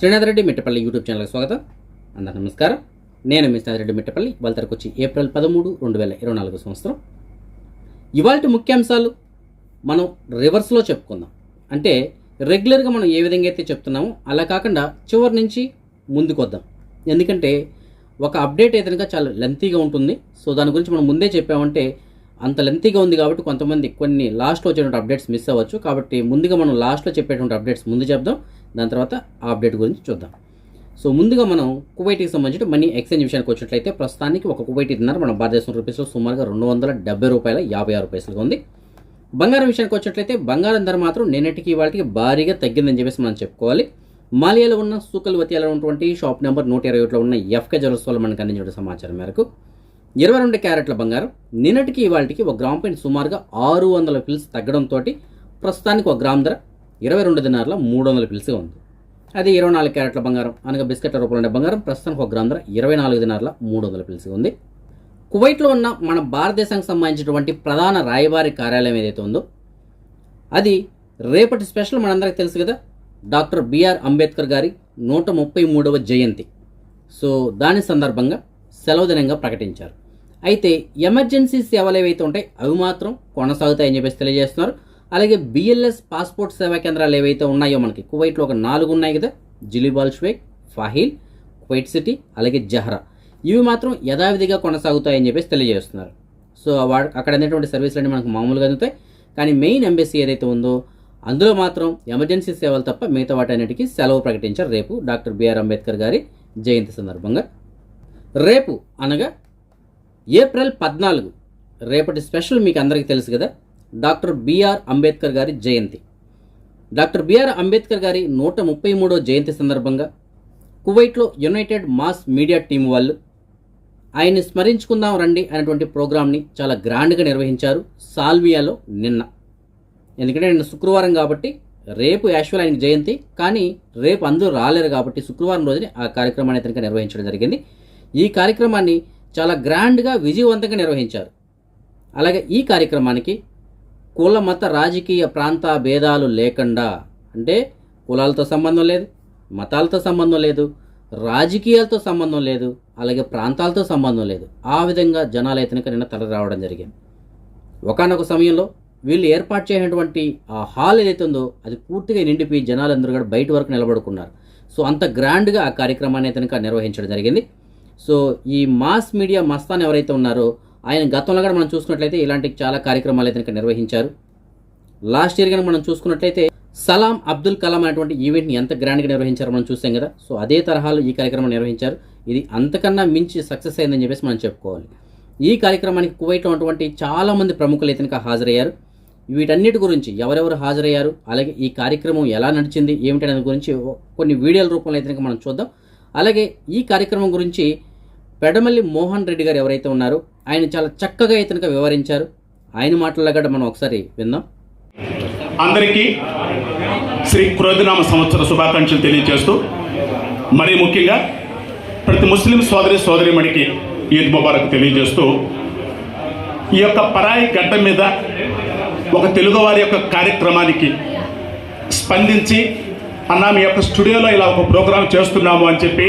Srinath Reddy Mittapalli YouTube ఛానల్కి స్వాగతం. అందరు నమస్కారం. నేను మీ శ్రీనాథ్ రెడ్డి మిట్టపల్లి వాళ్ళ తరకు వచ్చి ఏప్రిల్ పదమూడు రెండు వేల ఇరవై నాలుగు సంవత్సరం. ఇవాళ ముఖ్యాంశాలు మనం రివర్స్లో చెప్పుకుందాం. అంటే రెగ్యులర్గా మనం ఏ విధంగా అయితే చెప్తున్నామో అలా కాకుండా చివరి నుంచి ముందుకు వద్దాం ఎందుకంటే ఒక అప్డేట్ అయితే కనుక చాలా లెంతీగా ఉంటుంది. సో దాని గురించి మనం ముందే చెప్పామంటే అంత లెంతీగా ఉంది కాబట్టి కొంతమంది కొన్ని లాస్ట్లో వచ్చేటువంటి అప్డేట్స్ మిస్ అవ్వచ్చు. కాబట్టి ముందుగా మనం లాస్ట్లో చెప్పేటువంటి అప్డేట్స్ ముందు చెప్దాం. దాని తర్వాత ఆ అప్డేట్ గురించి చూద్దాం. సో ముందుగా మనం కువైట్కి సంబంధించిన మనీ ఎక్స్చేంజ్ విషయానికి వచ్చినట్లయితే ప్రస్తుతానికి ఒక కువైట్ దినార్ మన భారతదేశం రూపీస్లో సుమారుగా రెండు వందల డెబ్బై రూపాయల యాభై ఆరు పైసలుగా ఉంది. బంగారం విషయానికి వచ్చినట్లయితే బంగారం ధర మాత్రం నిన్నటికి వాటికి భారీగా తగ్గిందని చెప్పేసి మనం చెప్పుకోవాలి. మాలియాలో ఉన్న సూకల్ వతియాలో ఉన్నటువంటి షాప్ నెంబర్ నూట ఇరవై ఒకటిలో ఉన్న ఎఫ్కే జ్యువెల్స్ వాళ్ళు మనకు అందించిన సమాచారం మేరకు ఇరవై రెండు క్యారెట్ల బంగారం నిన్నటికి ఇవాళకి ఒక గ్రామ్ పైన సుమారుగా ఆరు వందల పిల్స్ తగ్గడంతో ప్రస్తుతానికి ఒక గ్రామ్ ధర ఇరవై రెండు దినార్ల మూడు వందల పిలిసి ఉంది. అది ఇరవై నాలుగు క్యారెట్ల బంగారం అనగా బిస్కెట్ల రూపంలో ఉండే బంగారం ప్రస్తుతానికి ఒక గ్రామ ధర ఇరవై నాలుగు దినార్ల మూడు వందల పిలిసి ఉంది. కువైట్లో ఉన్న మన భారతదేశానికి సంబంధించినటువంటి ప్రధాన రాయబారి కార్యాలయం ఏదైతే ఉందో అది రేపటి స్పెషల్ మనందరికీ తెలుసు కదా డాక్టర్ బిఆర్ అంబేద్కర్ గారి నూట ముప్పై మూడవ జయంతి. సో దాని సందర్భంగా సెలవు దినంగా ప్రకటించారు. అయితే ఎమర్జెన్సీ సేవలు ఏవైతే ఉంటాయి అవి మాత్రం కొనసాగుతాయని చెప్పేసి తెలియజేస్తున్నారు. అలాగే బిఎల్ఎస్ పాస్పోర్ట్ సేవా కేంద్రాలు ఏవైతే ఉన్నాయో మనకి కువైట్లో ఒక నాలుగు ఉన్నాయి కదా. జిలిబాల్ షేక్ ఫాహిల్ కువైట్ సిటీ అలాగే జహ్రా. ఇవి మాత్రం యథావిధిగా కొనసాగుతాయని చెప్పేసి తెలియజేస్తున్నారు. సో అక్కడ అనేటువంటి సర్వీసులన్నీ మనకు మామూలుగా అందుతాయి. కానీ మెయిన్ ఎంబెసీ ఏదైతే ఉందో అందులో మాత్రం ఎమర్జెన్సీ సేవలు తప్ప మిగతా వాటన్నిటికీ సెలవు ప్రకటించారు. రేపు డాక్టర్ బిఆర్ అంబేద్కర్ గారి జయంతి సందర్భంగా. రేపు అనగా ఏప్రిల్ పద్నాలుగు రేపటి స్పెషల్ మీకు అందరికీ తెలుసు కదా. డాక్టర్ బిఆర్ అంబేద్కర్ గారి జయంతి. డాక్టర్ బిఆర్ అంబేద్కర్ గారి నూట ముప్పై మూడో జయంతి సందర్భంగా కువైట్లో యునైటెడ్ మాస్ మీడియా టీం వాళ్ళు ఆయన్ని స్మరించుకుందాం రండి అనేటువంటి ప్రోగ్రామ్ని చాలా గ్రాండ్గా నిర్వహించారు సాల్వియాలో నిన్న. ఎందుకంటే నిన్న శుక్రవారం కాబట్టి రేపు యాక్చువల్ ఆయనకి జయంతి కానీ రేపు అందరూ రాలేరు కాబట్టి శుక్రవారం రోజునే ఆ కార్యక్రమాన్ని అతనికి నిర్వహించడం జరిగింది. ఈ కార్యక్రమాన్ని చాలా గ్రాండ్గా విజయవంతంగా నిర్వహించారు. అలాగే ఈ కార్యక్రమానికి కుల మత రాజకీయ ప్రాంత భేదాలు లేకుండా అంటే కులాలతో సంబంధం లేదు మతాలతో సంబంధం లేదు రాజకీయాలతో సంబంధం లేదు అలాగే ప్రాంతాలతో సంబంధం లేదు. ఆ విధంగా జనాలు అయితే నిన్న తల రావడం జరిగింది. ఒకనొక సమయంలో వీళ్ళు ఏర్పాటు చేసినటువంటి ఆ హాల్ ఏదైతే ఉందో అది పూర్తిగా నిండిపోయి జనాలందరూ కూడా బయట వరకు నిలబడుకున్నారు. సో అంత గ్రాండ్గా ఆ కార్యక్రమాన్ని అయితే కనుక నిర్వహించడం జరిగింది. సో ఈ మాస్ మీడియా మస్తాన్ ఎవరైతే ఉన్నారో ఆయన గతంలో కూడా మనం చూసుకున్నట్లయితే ఇలాంటి చాలా కార్యక్రమాలు అయితే ఇక్కడ నిర్వహించారు. లాస్ట్ ఇయర్ కనుక మనం చూసుకున్నట్లయితే సలాం అబ్దుల్ కలాం అనేటువంటి ఈవెంట్ని ఎంత గ్రాండ్గా నిర్వహించారో మనం చూసాం కదా. సో అదే తరహాలో ఈ కార్యక్రమం నిర్వహించారు. ఇది అంతకన్నా మించి సక్సెస్ అయిందని చెప్పేసి మనం చెప్పుకోవాలి. ఈ కార్యక్రమానికి కువైట్లో ఉన్నటువంటి చాలామంది ప్రముఖులు అయితే హాజరయ్యారు. వీటన్నిటి గురించి ఎవరెవరు హాజరయ్యారు? అలాగే ఈ కార్యక్రమం ఎలా నడిచింది? ఏమిటి అనే గురించి కొన్ని వీడియోల రూపంలో అయితే మనం చూద్దాం. అలాగే ఈ కార్యక్రమం గురించి పెడమల్లి మోహన్ రెడ్డి గారు ఎవరైతే ఉన్నారో ఆయన చాలా చక్కగా అయితే వివరించారు ఆయన మాటల్లో కూడా మనం ఒకసారి విందాం. అందరికీ శ్రీ క్రోధనామ సంవత్సర శుభాకాంక్షలు తెలియజేస్తూ మరీ ముఖ్యంగా ప్రతి ముస్లిం సోదరి సోదరిమణికి ఈద్ ముబారక్ తెలియజేస్తూ ఈ యొక్క పరాయి గడ్డ మీద ఒక తెలుగువారి యొక్క కార్యక్రమానికి స్పందించి అన్న మీ యొక్క స్టూడియోలో ఇలా ఒక ప్రోగ్రాం చేస్తున్నాము అని చెప్పి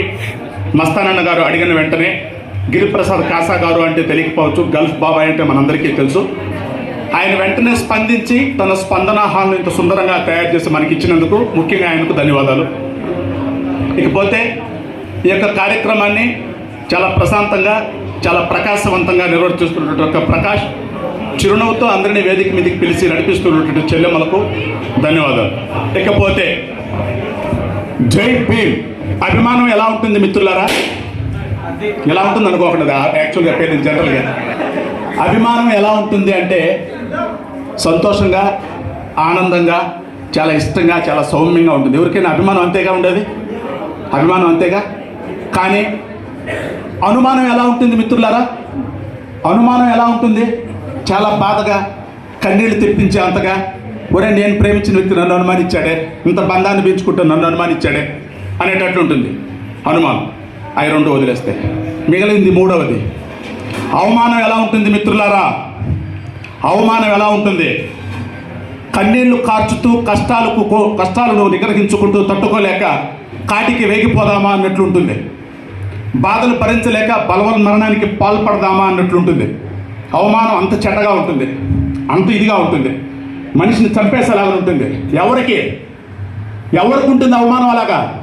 మస్తానన్న గారు అడిగిన వెంటనే గిరిప్రసాద్ కాసా గారు అంటే తెలియకపోవచ్చు గల్ఫ్ బాబాయ్ అంటే మనందరికీ తెలుసు. ఆయన వెంటనే స్పందించి తన స్పందన హాల్ను ఇంత సుందరంగా తయారు చేసి మనకి ఇచ్చినందుకు ముఖ్యంగా ఆయనకు ధన్యవాదాలు. ఇకపోతే ఈ యొక్క కార్యక్రమాన్ని చాలా ప్రశాంతంగా చాలా ప్రకాశవంతంగా నిర్వర్తిస్తున్నటువంటి ఒక ప్రకాష్ చిరునవ్వుతో అందరినీ వేదిక మీదకి పిలిచి నడిపిస్తున్నటువంటి చెల్లెమ్మలకు ధన్యవాదాలు. ఇకపోతే జై భీమ్. అభిమానం ఎలా ఉంటుంది మిత్రులారా? ఎలా ఉంటుంది అనుకోకుండా యాక్చువల్గా పేరు జనరల్గా అభిమానం ఎలా ఉంటుంది అంటే సంతోషంగా ఆనందంగా చాలా ఇష్టంగా చాలా సౌమ్యంగా ఉంటుంది. ఎవరికైనా అభిమానం అంతేగా ఉండేది? అభిమానం అంతేగా? కానీ అనుమానం ఎలా ఉంటుంది మిత్రులారా? అనుమానం ఎలా ఉంటుంది? చాలా బాధగా కన్నీళ్ళు తెప్పించే అంతగా. ఒరే నేను ప్రేమించిన వ్యక్తి నన్ను అనుమానించాడే. ఇంత బంధాన్ని పెంచుకుంటూ నన్ను అనుమానించాడే. అనేటట్లు ఉంటుంది అనుమానం అవి రెండు వదిలేస్తే. మిగిలింది మూడవది. అవమానం ఎలా ఉంటుంది మిత్రులారా? అవమానం ఎలా ఉంటుంది? కన్నీళ్ళు కార్చుతూ కష్టాలకు కో- కష్టాలను నిగ్రహించుకుంటూ తట్టుకోలేక కాటికి వేగిపోదామా అన్నట్లుంటుంది. బాధలు భరించలేక బలవన్ మరణానికి పాల్పడదామా అన్నట్లుంటుంది. అవమానం అంత చెడ్డగా ఉంటుంది. అంత ఇదిగా ఉంటుంది. మనిషిని చంపేసేలాగా ఉంటుంది. ఎవరికి? ఎవరికి ఉంటుంది అవమానం అలాగా?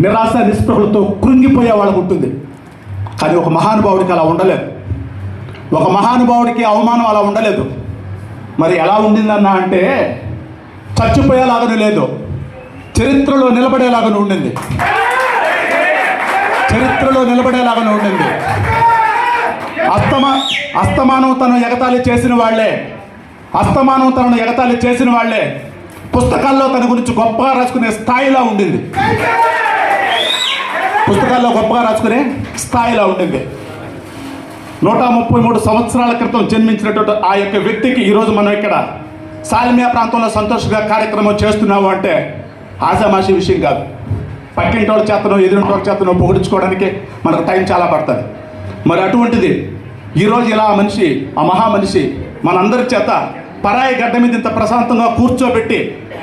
నిరాశ నిస్పృహలతో కృంగిపోయే వాళ్ళకు ఉంటుంది. కానీ ఒక మహానుభావుడికి అలా ఉండలేదు. ఒక మహానుభావుడికి అవమానం అలా ఉండలేదు. మరి ఎలా ఉండిందన్నా అంటే చచ్చిపోయేలాగానే లేదు. చరిత్రలో నిలబడేలాగానే ఉండింది. చరిత్రలో నిలబడేలాగానే ఉండింది. అస్తమా అస్తమానం తను ఎగతాళి చేసిన వాళ్ళే. అస్తమానం తనను ఎగతాళి చేసిన వాళ్ళే. పుస్తకాల్లో తన గురించి గొప్పగా రాసుకునే స్థాయిలో ఉండింది. పుస్తకాల్లో గొప్పగా రాసుకునే స్థాయిలో ఉండింది. నూట ముప్పై మూడు సంవత్సరాల క్రితం జన్మించినటువంటి ఆ యొక్క వ్యక్తికి ఈరోజు మనం ఇక్కడ సాల్మియా ప్రాంతంలో సంతోషంగా కార్యక్రమం చేస్తున్నాము అంటే ఆశామాషి విషయం కాదు. పక్కింటి వాళ్ళ చేతను ఎదురింటి వాళ్ళ చేతనో మనకు టైం చాలా పడుతుంది. మరి అటువంటిది ఈరోజు ఇలా ఆ మనిషి ఆ మహా మనిషి మనందరి చేత పరాయి గడ్డ మీద ఇంత ప్రశాంతంగా కూర్చోబెట్టి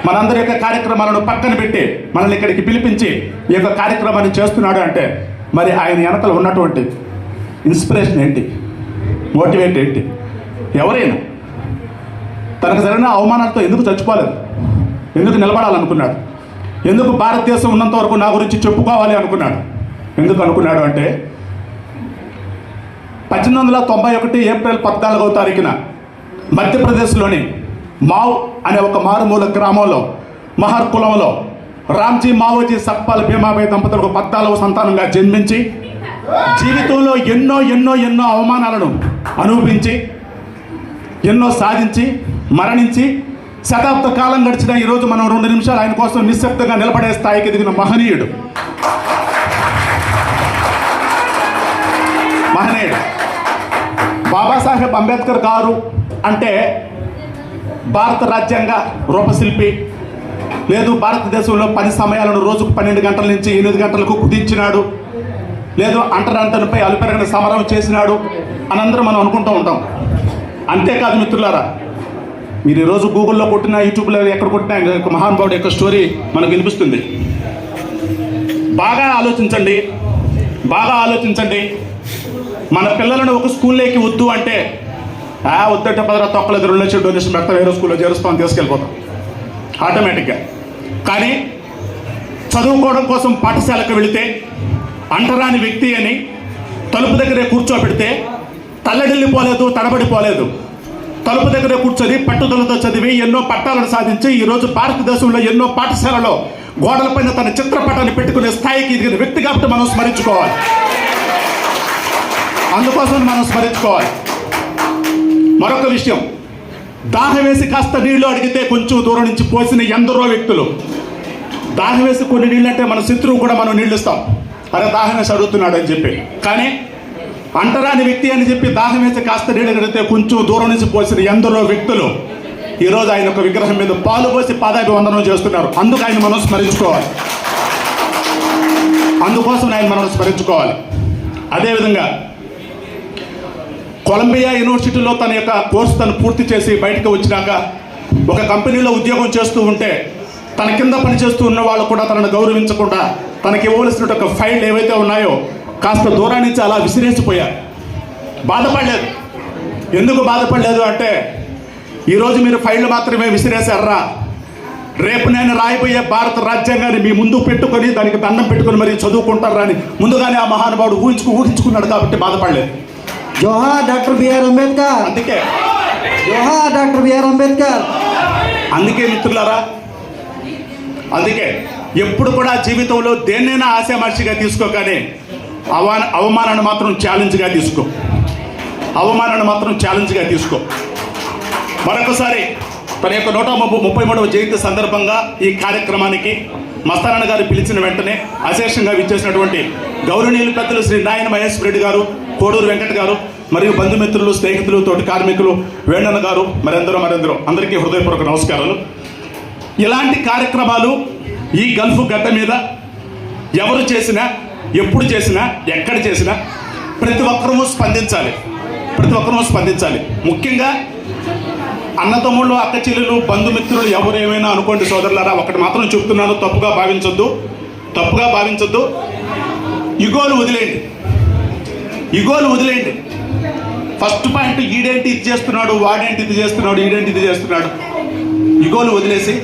మనందరి యొక్క కార్యక్రమాలను పక్కన పెట్టి మనల్ని ఇక్కడికి పిలిపించి ఈ యొక్క కార్యక్రమాన్ని చేస్తున్నాడు అంటే మరి ఆయన వెనకలు ఉన్నటువంటి ఇన్స్పిరేషన్ ఏంటి? మోటివేట్ ఏంటి? ఎవరైనా తనకు జరిగిన అవమానాలతో ఎందుకు చచ్చిపోలేదు? ఎందుకు నిలబడాలనుకున్నాడు? ఎందుకు భారతదేశం ఉన్నంత వరకు నా గురించి చెప్పుకోవాలి అనుకున్నాడు? ఎందుకు అనుకున్నాడు అంటే పద్దెనిమిది వందల తొంభై ఒకటి ఏప్రిల్ పద్నాలుగవ తారీఖున మధ్యప్రదేశ్లోని మావ్ అనే ఒక మారుమూల గ్రామంలో మహర్ కులంలో రామ్జీ మావోజీ సత్పాల్ భీమాబాయి దంపతులకు పద్నాలుగు సంతానంగా జన్మించి జీవితంలో ఎన్నో ఎన్నో ఎన్నో అవమానాలను అనుభవించి ఎన్నో సాధించి మరణించి శతాబ్ద కాలం గడిచిన ఈరోజు మనం రెండు నిమిషాలు ఆయన కోసం నిశ్శబ్దంగా నిలబడే స్థాయికి ఎదిగిన మహనీయుడు. మహనీయుడు. బాబాసాహెబ్ అంబేద్కర్ గారు అంటే భారత రాజ్యాంగ రూపశిల్పి. లేదు భారతదేశంలో పని సమయాలను రోజుకు పన్నెండు గంటల నుంచి ఎనిమిది గంటలకు కుదించినాడు. లేదు అంటరాంతనపై అలుపెరగని సమరం చేసినాడు అని అందరం మనం అనుకుంటూ ఉంటాం. అంతేకాదు మిత్రులారా మీరు ఈరోజు గూగుల్లో కొట్టినా యూట్యూబ్లో ఎక్కడ కొట్టినా యొక్క మహానుభావుడు యొక్క స్టోరీ మనకు వినిపిస్తుంది. బాగా ఆలోచించండి. బాగా ఆలోచించండి. మన పిల్లలను ఒక స్కూల్లోకి వద్దు అంటే ఆ వద్దంటే పదరా తొక్కల రెండు లక్షలు డొనేషన్ పెడతా వేరే స్కూల్లో చేరుస్తాం తీసుకెళ్ళిపోతాం. ఆటోమేటిక్గా కానీ చదువుకోవడం కోసం పాఠశాలకు వెళితే అంటరాని వ్యక్తి అని తలుపు దగ్గరే కూర్చోబెడితే తల్లడిల్లిపోలేదు తడబడిపోలేదు. తలుపు దగ్గరే కూర్చొని పట్టుదలతో చదివి ఎన్నో పట్టాలను సాధించి ఈరోజు భారతదేశంలో ఎన్నో పాఠశాలలో గోడలపైన తన చిత్రపటాన్ని పెట్టుకునే స్థాయికి ఎదిగిన వ్యక్తి కాబట్టి మనం స్మరించుకోవాలి. అందుకోసం మనం స్మరించుకోవాలి. మరొక విషయం. దాహం వేసి కాస్త నీళ్ళు అడిగితే కొంచెం దూరం నుంచి పోసిన ఎందరో వ్యక్తులు. దాహం వేసి కొన్ని నీళ్ళు అంటే మన శత్రువు కూడా మనం నీళ్ళు ఇస్తాం అరే దాహం వేసి అడుగుతున్నాడు అని చెప్పి. కానీ అంటరాని వ్యక్తి అని చెప్పి దాహం వేసి కాస్త నీళ్ళు అడిగితే కొంచెం దూరం నుంచి పోసిన ఎందరో వ్యక్తులు ఈరోజు ఆయన ఒక విగ్రహం మీద పాలు పోసి పాదాభివందనం చేస్తున్నారు. అందుకు ఆయన మనం స్మరించుకోవాలి. అందుకోసం ఆయన మనం స్మరించుకోవాలి. అదేవిధంగా కొలంబియా యూనివర్సిటీలో తన యొక్క కోర్సు తను పూర్తి చేసి బయటకు వచ్చినాక ఒక కంపెనీలో ఉద్యోగం చేస్తూ ఉంటే తన కింద పనిచేస్తూ ఉన్న వాళ్ళు కూడా తనను గౌరవించకుండా తనకి ఇవ్వవలసిన ఒక ఫైల్ ఏవైతే ఉన్నాయో కాస్త దూరం నుంచి అలా విసిరేసిపోయారు. బాధపడలేదు. ఎందుకు బాధపడలేదు అంటే ఈరోజు మీరు ఫైళ్ళు మాత్రమే విసిరేశారా? రేపు నేను రాయబోయే భారత రాజ్యాంగాన్ని మీ ముందు పెట్టుకొని దానికి దండం పెట్టుకొని మరి చదువుకుంటారా అని ముందుగానే ఆ మహానుభావుడు ఊహించుకు ఊహించుకున్నాడు కాబట్టి బాధపడలేదు. జోహార్ డాక్టర్ బిఆర్ అంబేద్కర్. అందుకే. జోహార్ డాక్టర్ బిఆర్ అంబేద్కర్. అందుకే మిత్రులారా అందుకే ఎప్పుడు కూడా జీవితంలో దేన్నైనా ఆశామాషిగా తీసుకోగానే అవా అవమానాన్ని మాత్రం ఛాలెంజ్గా తీసుకో. అవమానాన్ని మాత్రం ఛాలెంజ్గా తీసుకో. మరొకసారి తన యొక్క నూట ముప్పై ముప్పై మూడవ జయంతి సందర్భంగా ఈ కార్యక్రమానికి మస్తానన్న గారు పిలిచిన వెంటనే అశేషంగా విచ్చేసినటువంటి గౌరవనీయులు పెద్దలు శ్రీ నాయన మహేశ్వర రెడ్డి గారు కోడూరు వెంకట గారు మరియు బంధుమిత్రులు స్నేహితులు తోటి కార్మికులు వేణన్న గారు మరెందరో మరెందరో అందరికీ హృదయపూర్వక నమస్కారాలు. ఇలాంటి కార్యక్రమాలు ఈ గల్ఫ్ గడ్డ మీద ఎవరు చేసినా ఎప్పుడు చేసినా ఎక్కడ చేసినా ప్రతి ఒక్కరూ స్పందించాలి. ప్రతి ఒక్కరూ స్పందించాలి. ముఖ్యంగా అన్నతమ్ముళ్ళు అక్క చెల్లెలు బంధుమిత్రులు ఎవరు ఏమైనా అనుకోండి సోదరులారా ఒకటి మాత్రం చెప్తున్నాను తప్పుగా భావించొద్దు తప్పుగా భావించొద్దు. ఇగోలు వదిలేయండి. ఇగోలు వదిలేయండి. ఫస్ట్ పాయింట్ ఈడేంటి ఇది చేస్తున్నాడు వాడేంటి ఇది చేస్తున్నాడు ఈడేంటి ఇది చేస్తున్నాడు. ఇగోలు వదిలేసి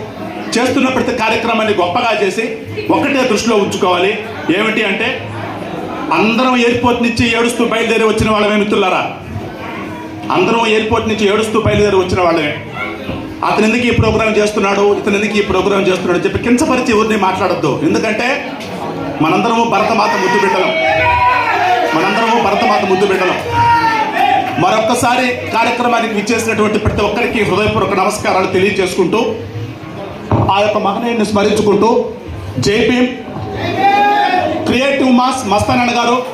చేస్తున్న ప్రతి కార్యక్రమాన్ని గొప్పగా చేసి ఒకటే దృష్టిలో ఉంచుకోవాలి. ఏమిటి అంటే అందరం ఎయిర్పోర్ట్ నుంచి ఏడుస్తూ బయలుదేరి వచ్చిన వాళ్ళమే మిత్రులారా. అందరం ఎయిర్పోర్ట్ నుంచి ఏడుస్తూ బయలుదేరి వచ్చిన వాళ్ళమే. అతను ఎందుకు ఈ ప్రోగ్రాం చేస్తున్నాడు? ఇతను ఎందుకు ఈ ప్రోగ్రాం చేస్తున్నాడు అని చెప్పి కించపరిచి ఎవరిని మాట్లాడద్దు. ఎందుకంటే మనందరము భరతమాత ముద్దు బిడ్డలం. మనందరము భరతమాత ముద్దు బిడ్డలం. మరొక్కసారి కార్యక్రమానికి విచ్చేసినటువంటి ప్రతి ఒక్కరికి హృదయపూర్వక నమస్కారాలు తెలియజేసుకుంటూ ఆ యొక్క మహనీయుని స్మరించుకుంటూ జై క్రియేటివ్ మాస్ మస్తానన్న గారు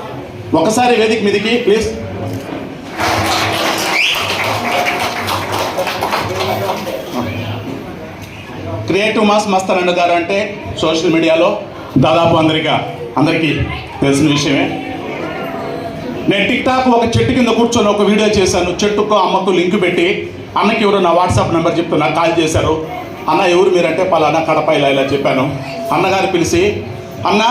ఒకసారి వేదిక మీదికి ప్లీజ్. క్రియేటివ్ మాస్ మస్తానన్న గారు అంటే సోషల్ మీడియాలో దాదాపు అందరికీ అందరికీ తెలిసిన విషయమే. నేను టిక్ టాక్ ఒక చెట్టు కింద కూర్చొని ఒక వీడియో చేశాను. చెట్టుకు అమ్మకు లింక్ పెట్టి అన్నకి ఎవరు నా వాట్సాప్ నెంబర్ చెప్తే నాకు కాల్ చేశారు. అన్న ఎవరు మీరంటే పలానా కడప ఇలా ఇలా చెప్పాను. అన్నగారు పిలిచి అన్న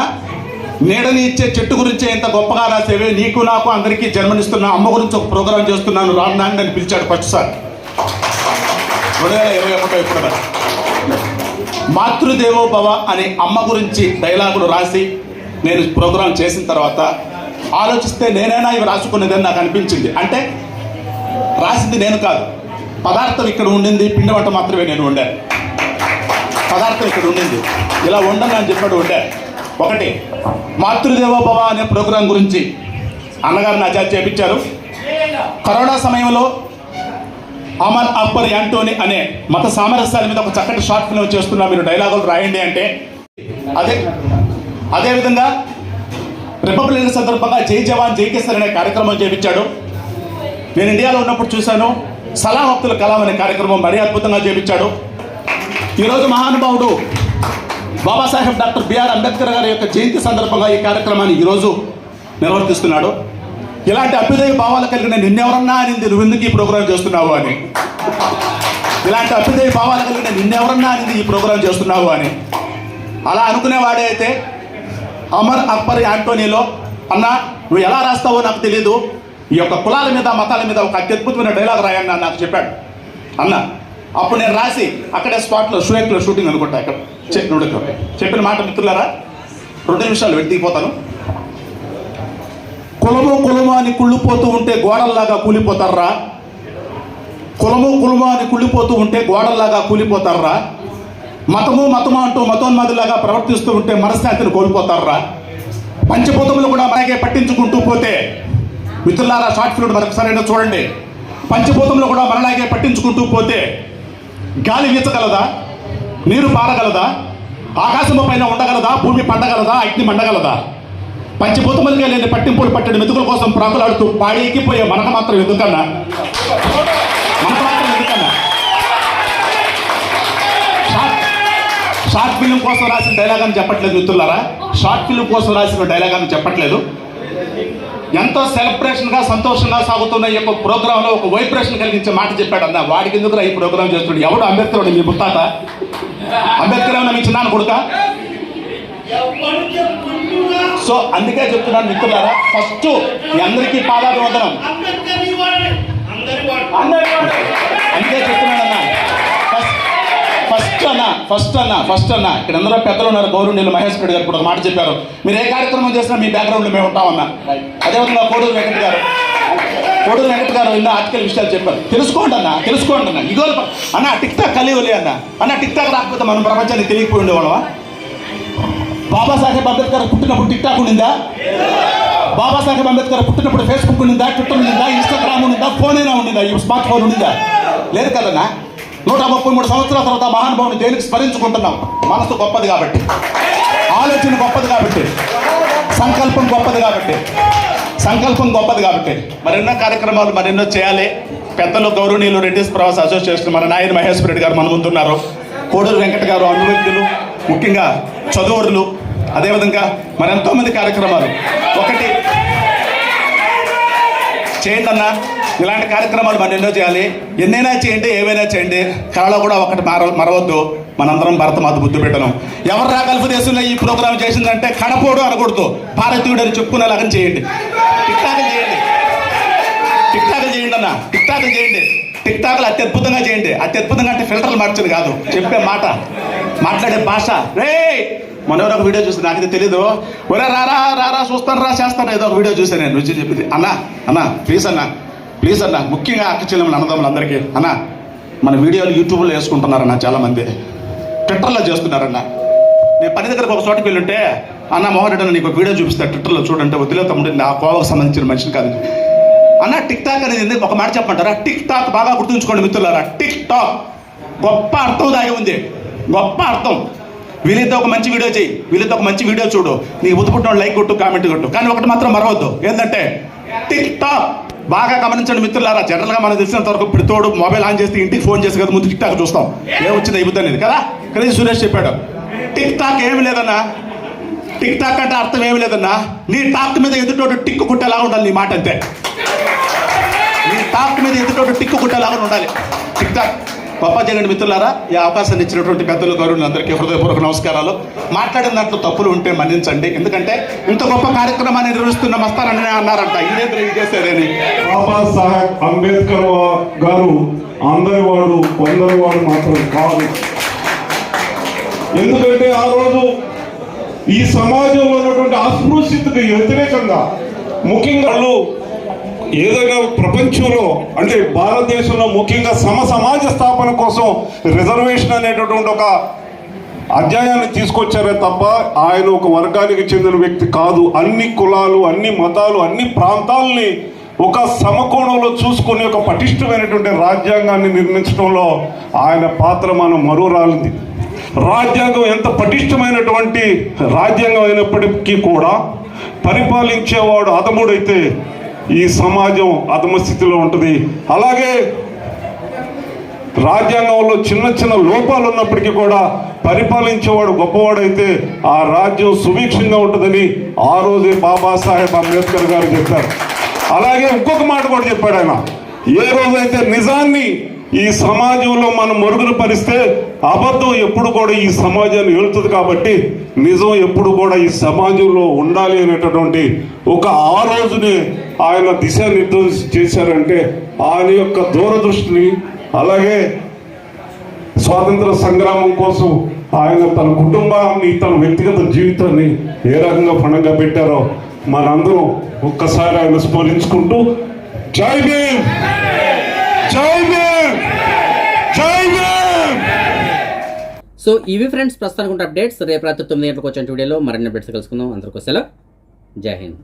నీడని ఇచ్చే చెట్టు గురించి ఎంత గొప్పగా రాసేవే. నీకు నాకు అందరికీ జన్మనిస్తున్నా అమ్మ గురించి ఒక ప్రోగ్రాం చేస్తున్నాను. రాను నాని నన్ను పిలిచాడు ఫస్ట్ సార్. రెండు వేల ఇరవై ఒకటో ఇప్పుడు మాతృదేవో భవ అనే అమ్మ గురించి డైలాగులు రాసి నేను ప్రోగ్రాం చేసిన తర్వాత ఆలోచిస్తే నేనైనా ఇవి రాసుకునేదని నాకు అనిపించింది. అంటే రాసింది నేను కాదు. పదార్థం ఇక్కడ ఉండింది పిండి వంట మాత్రమే నేను వండాను. పదార్థం ఇక్కడ ఉండింది. ఇలా ఉండను అని చెప్పాడు వండాను. ఒకటి మాతృదేవోభవ అనే ప్రోగ్రాం గురించి అన్నగారు నా చేత చేపించారు. కరోనా సమయంలో అమర్ అక్బర్ యాంటోనీ అనే మత సామరస్యాల మీద ఒక చక్కటి షార్ట్ ఫిల్మ్ చేస్తున్నా మీరు డైలాగులు రాయండి అంటే అదే అదేవిధంగా రిపబ్లిక్ సందర్భంగా జై జవాన్ జై కిసాన్ అనే కార్యక్రమం చేపించాడు. నేను ఇండియాలో ఉన్నప్పుడు చూశాను. సలాం అబ్దుల్ కలాం అనే కార్యక్రమం మరీ అద్భుతంగా చేపించాడు. ఈరోజు మహానుభావుడు బాబాసాహెబ్ డాక్టర్ బిఆర్ అంబేద్కర్ గారి యొక్క జయంతి సందర్భంగా ఈ కార్యక్రమాన్ని ఈరోజు నిర్వర్తిస్తున్నాడు. ఇలాంటి అభ్యుదయ భావాలు కలిగిన నిన్నెవరన్నా అనింది నువ్వు ఎందుకు ఈ ప్రోగ్రాం చేస్తున్నావు అని? ఇలాంటి అభ్యుదయ భావాలు కలిగిన నిన్నెవరన్నా అనింది ఈ ప్రోగ్రాం చేస్తున్నావు అని? అలా అనుకునేవాడే అయితే అమర్ అక్బర్ యాంటోనీలో అన్న నువ్వు ఎలా రాస్తావో నాకు తెలియదు ఈ యొక్క కులాల మీద మతాల మీద ఒక అత్యద్భుతమైన డైలాగ్ రాయన్న నాకు చెప్పాడు. అన్న అప్పుడు నేను రాసి అక్కడే స్పాట్లో షూయక్లో షూటింగ్ అనుకుంటా ఇక్కడ. చెప్పిన చెప్పిన మాట మిత్రులారా? రెండు నిమిషాలు వెతికిపోతాను కులము కులము అని కుళ్ళిపోతూ ఉంటే గోడల్లాగా కూలిపోతారా? కులము కులము అని కుళ్ళిపోతూ ఉంటే గోడల్లాగా కూలిపోతారా? మతము మతము అంటూ మతోన్మాదులాగా ప్రవర్తిస్తూ ఉంటే మనశ్శాంతిని కోల్పోతారా? పంచభూతములు కూడా మనకే పట్టించుకుంటూ పోతే మిత్రులారా షార్ట్ ఫిల్మ్ మరొకసారైనా చూడండి. పంచభూతములు కూడా మనలాగే పట్టించుకుంటూ పోతే గాలి వీచగలదా? నీరు పారగలదా? ఆకాశము పైన ఉండగలదా? భూమి పండగలదా? అగ్ని మండగలదా? పంచభూతములుగా లేని పట్టింపులు పట్టిన మెతుకుల కోసం ప్రాకులాడుతూ పాడేకిపోయే మనకు మాత్రం ఎందుకన్నా? మనకు మాత్రం ఎందుకన్నా? షార్ట్ ఫిల్మ్ కోసం రాసిన డైలాగ్ అని చెప్పట్లేదు మిత్రులారా? షార్ట్ ఫిల్మ్ కోసం రాసిన డైలాగ్ అని చెప్పట్లేదు. ఎంతో సెలబ్రేషన్గా సంతోషంగా సాగుతున్న ఈ యొక్క ప్రోగ్రాంలో ఒక వైబ్రేషన్ కలిగించే మాట చెప్పాడు అన్న. వాడికి ఎందుకు ఈ ప్రోగ్రామ్ చేస్తున్నాడు? ఎవడు అంబేద్కర్ మీ ముత్తాత? అంబేద్కర్ ఏమన్నా మీ చిన్నాను కొడుక? సో అందుకే చెప్తున్నాను మిత్రులారా ఫస్ట్ మీ అందరికీ పాదాభివందనం. అందుకే చెప్తున్నాను అన్న. ఫస్ట్ అన్న ఫస్ట్ అన్న ఫస్ట్ అన్న. ఇక్కడ అందరూ పెద్దలు ఉన్నారు గౌరవనీయులు మహేష్ రెడ్డి గారు ఇప్పుడు ఒక మాట చెప్పారు. మీరు ఏ కార్యక్రమం చేసినా మీ బ్యాక్గ్రౌండ్లో మేము ఉంటామన్నా అదేవిధంగా కోడూరు వెంకట్ గారు. కోడూరు వెంకట్ గారు ఎన్నో ఆర్టికల్ విషయాలు చెప్పారు. తెలుసుకోండి అన్న తెలుసుకోండి అన్న. ఇదో అన్న టిక్ టాక్ కలియలే అన్న. అన్న టిక్ టాక్ రాకపోతే మనం ప్రపంచానికి తెలియకపోయి ఉండేవాళ్ళమా? బాబాసాహెబ్ అంబేద్కర్ పుట్టినప్పుడు టిక్టాక్ ఉండిందా? బాబాసాహెబ్ అంబేద్కర్ పుట్టినప్పుడు ఫేస్బుక్ ఉండిందా? ట్విట్టర్ ఉండిందా? ఇన్స్టాగ్రామ్ ఉండిందా? ఫోన్ అయినా ఉండిందా? ఈ స్మార్ట్ ఫోన్ ఉండిందా? లేదు కదన్నా. నూట ముప్పై మూడు సంవత్సరాల తర్వాత మహానుభావుని దేనికి స్మరించుకుంటున్నాం. మనసు గొప్పది కాబట్టి. ఆలోచన గొప్పది కాబట్టి. సంకల్పం గొప్పది కాబట్టి. సంకల్పం గొప్పది కాబట్టి. మరెన్నో కార్యక్రమాలు మరెన్నో చేయాలి. పెద్దలు గౌరవనీయులు రెడ్డిస్ ప్రవాస అసోసియేషన్ మన నాయన మహేశ్వర రెడ్డి గారు మన ముందున్నారు కోడూరు వెంకట గారు అనుభవజ్ఞులు ముఖ్యంగా చదువురులు అదేవిధంగా మరెంతో మంది కార్యక్రమాలు. ఒకటి చేయండి అన్న ఇలాంటి కార్యక్రమాలు మనం ఎన్నో చేయాలి. ఎన్నైనా చేయండి ఏవైనా చేయండి. కళలో కూడా ఒకటి మార మరవద్దు. మనందరం భరతమాత బుద్ధి పెట్టడం. ఎవరు రా గల్ఫ్ దేశంలో ఈ ప్రోగ్రాం చేసిందంటే కడపోడు అనకూడదు. భారతీయుడు అని చెప్పుకునేలాగా చేయండి. టిక్టాక్ చేయండి. టిక్టాక్ చేయండి అన్న. టిక్టాక్ చేయండి. టిక్టాక్లు అత్యద్భుతంగా చేయండి. అత్యద్భుతంగా అంటే ఫిల్టర్లు మార్చదు కాదు. చెప్పే మాట. మాట్లాడే భాష. రే మొన్న ఎవరో ఒక వీడియో చూసి నాకైతే తెలీదు. ఒరే రారా రారా చూస్తాను రా చేస్తాను ఏదో ఒక వీడియో చూసాను నేను. వచ్చి చెప్పింది. అన్న అన్న ప్లీజ్ అన్న ప్లీజ్ అన్న ముఖ్యంగా అక్క చెల్లెములు అన్నదమ్ములందరికీ అన్న మన వీడియోలు యూట్యూబ్లో వేసుకుంటున్నారన్న చాలామంది. ట్విట్టర్లో చేస్తున్నారన్న. నేను పని దగ్గరకు ఒక చోటకి వెళ్ళుంటే అన్న మోహన్ రెడ్డి నీకు వీడియో చూపిస్తా ట్విట్టర్లో చూడంటే వదిలే తమ్ముడు నా కోవకు సంబంధించిన మనిషిని కాదు. అన్న టిక్ టాక్ అనేది ఎందుకు? ఒక మాట చెప్పమంటారా? టిక్ టాక్ బాగా గుర్తుంచుకోండి మిత్రులారా. టిక్ టాక్ గొప్ప అర్థం దాగి ఉంది. గొప్ప అర్థం. వీళ్ళతో ఒక మంచి వీడియో చేయి. వీళ్ళతో ఒక మంచి వీడియో చూడు. నీ ఉతుకుంటున్న లైక్ కొట్టు కామెంట్ కొట్టు. కానీ ఒకటి మాత్రం మరవద్దు. ఏంటంటే టిక్ టాక్. బాగా గమనించండి మిత్రులారా. జనరల్గా మనం తెలిసినంత వరకు ఇప్పుడు తోడు మొబైల్ ఆన్ చేస్తే ఇంటికి ఫోన్ చేసి కదా ముందు టిక్ టాక్ చూస్తాం. ఏ వచ్చింది అయిపోతుంది అనేది కదా? క్రేజీ సురేష్ చెప్పాడు. టిక్ టాక్ ఏమి లేదన్నా? టిక్ టాక్ అంటే అర్థం ఏమి లేదన్నా? నీ టాక్ మీద ఎదుటోడు టిక్ కుట్టేలా ఉండాలి నీ మాట అంతే. నీ టాక్ మీద ఎదుటోడు టిక్ కుట్టేలాగా ఉండాలి. Tick tock. గొప్ప జగన్ మిత్రులారా ఈ అవకాశాన్ని ఇచ్చినటువంటి పెద్దలు గౌరవులు అందరికీ హృదయపూర్వక నమస్కారాలు. మాట్లాడిన దాంట్లో తప్పులు ఉంటే మన్నించండి. ఎందుకంటే ఇంత గొప్ప కార్యక్రమాన్ని నిర్వహిస్తున్న మస్తానని అన్నారంట. ఇదేంద్ర ఇది చేసేదని బాబాసాహెబ్ అంబేద్కర్ గారు అందరి వాడు కొందరి వాడు మాత్రం కాదు. ఎందుకంటే ఆ రోజు ఈ సమాజంలో ఉన్నటువంటి అస్పృశ్యతకు వ్యతిరేకంగా ముఖ్యంగా ఏదైనా ప్రపంచంలో అంటే భారతదేశంలో ముఖ్యంగా సమ సమాజ స్థాపన కోసం రిజర్వేషన్ అనేటటువంటి ఒక అధ్యాయాన్ని తీసుకొచ్చారే తప్ప ఆయన ఒక వర్గానికి చెందిన వ్యక్తి కాదు. అన్ని కులాలు అన్ని మతాలు అన్ని ప్రాంతాలని ఒక సమకోణంలో చూసుకుని ఒక పటిష్టమైనటువంటి రాజ్యాంగాన్ని నిర్మించడంలో ఆయన పాత్ర మనం మరురాలింది రాజ్యాంగం ఎంత పటిష్టమైనటువంటి రాజ్యాంగం అయినప్పటికీ కూడా పరిపాలించేవాడు అతముడైతే ఈ సమాజం అధమస్థితిలో ఉంటుంది. అలాగే రాజ్యాంగంలో చిన్న చిన్న లోపాలు ఉన్నప్పటికీ కూడా పరిపాలించేవాడు గొప్పవాడైతే ఆ రాజ్యం సువీక్షంగా ఉంటుందని ఆ రోజే బాబాసాహెబ్ అంబేద్కర్ గారు చెప్పారు. అలాగే ఇంకొక మాట కూడా చెప్పాడు ఆయన. ఏ రోజైతే నిజాన్ని ఈ సమాజంలో మనం మరుగున పరిస్తే అబద్ధం ఎప్పుడు కూడా ఈ సమాజాన్ని వెళుతుంది కాబట్టి నిజం ఎప్పుడు కూడా ఈ సమాజంలో ఉండాలి అనేటటువంటి ఒక ఆ రోజునే ఆయన దిశ దిశానిర్దేశం చేశారంటే ఆయన యొక్క దూరదృష్టిని అలాగే స్వాతంత్ర సంగ్రామం కోసం ఆయన తన కుటుంబాన్ని తన వ్యక్తిగత జీవితాన్ని ఏ రకంగా పండగా పెట్టారో మనందరం ఒక్కసారి ఆయన స్మరించుకుంటూ జై భీమ్! జై భీమ్! జై భీమ్! సో ఇవి ఫ్రెండ్స్ ప్రస్తుతానికి ఉంటే అప్డేట్స్. రేపు రాత్రి తొమ్మిది గంటలకు వచ్చిన వీడియోలో మరిన్ని అప్డేట్స్ కలుసుకుందాం అందరికీ సెలవు. జై హింద్.